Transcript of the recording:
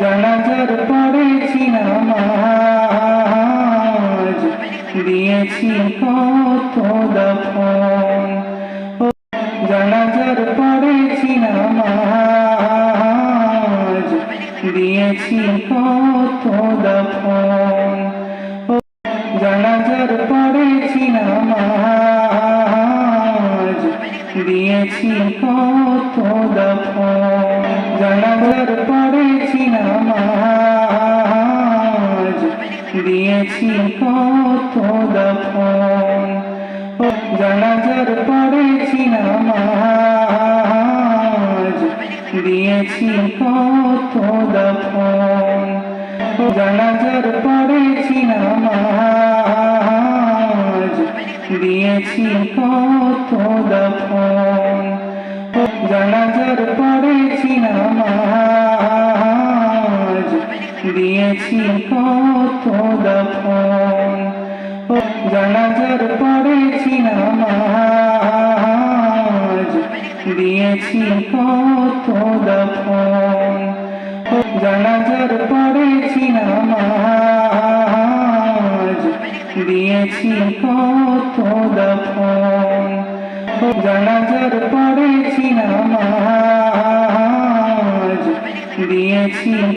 জানাজার পড়েছি নামাজ। দিয়েছি কত দফন। জানাজার পড়েছি নামাজ। দিয়েছি কত দফন। জানাজার পড়েছি নামাজ। দিয়েছি কত দফন। জানাজার পড়েছি নামাজ, দিয়েছি কত দফন। জানাজার পড়েছি নামাজ, দিয়েছি কত দফন। জানাজার পড়েছি নামাজ, দিয়েছি কত দফন। ও দিয়েছি কত দফন জানাজার পড়েছি নামাজ। দিয়েছি কত দফন জানাজার পড়েছি নামাজ। দিয়েছি কত দফন জানাজার পড়েছি নামাজ। দিয়েছি